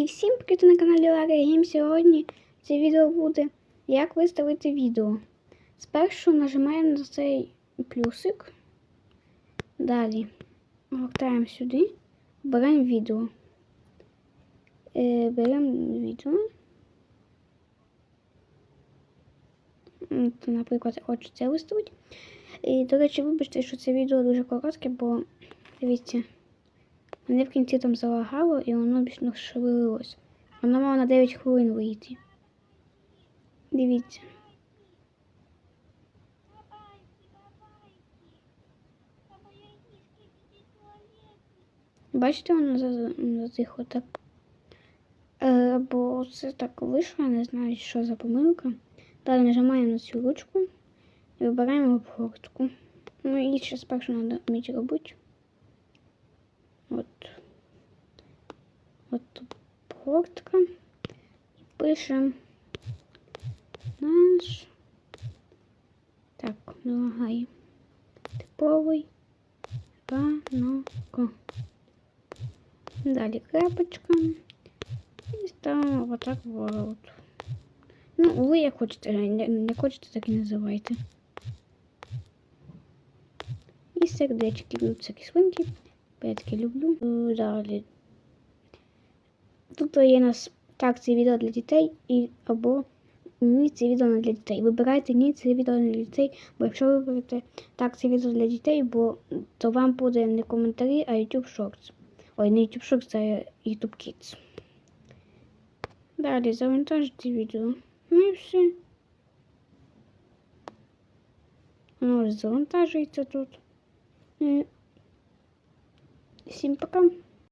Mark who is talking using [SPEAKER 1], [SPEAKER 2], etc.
[SPEAKER 1] І всім привіт на каналі Лара Гейм. Сьогодні це відео буде як виставити відео. Спершу нажимаємо на цей плюсик. Далі гортаємо сюди, беремо відео. Е, беремо відео. От, Наприклад, я хочу це виставити. І, до речі, вибачте, що це відео дуже коротке, бо дивіться. Мене в кінці там залагало і воно більш не шевелилось. Воно мало на 9 хвилин вийти. Дивіться. Бачите, воно за- затихло так. Е, бо це так вийшло, не знаю, що за помилка. Далі нажимаємо на цю ручку і вибираємо обгортку. Ну і ще спершу треба вміти робити. От. От обгортка. І пишемо наш. Так, не лагає. Типовий ранок. Далі крапочка. І ставимо отак ворот. Ну, ви як хочете, не, не хочете, так і називайте. І сердечки всякі свинки. Я таки люблю. Далі. Тут є у нас так, це відео для дітей і або ні, це відео не для дітей. Вибирайте ні, це відео не для дітей, бо якщо ви виберете так, це відео для дітей, бо то вам буде не коментарі, а YouTube Shorts. Ой, не YouTube Shorts, а YouTube Kids. Далі завантажити відео. Ну і все. Воно завантажується тут. Е, Всім пока.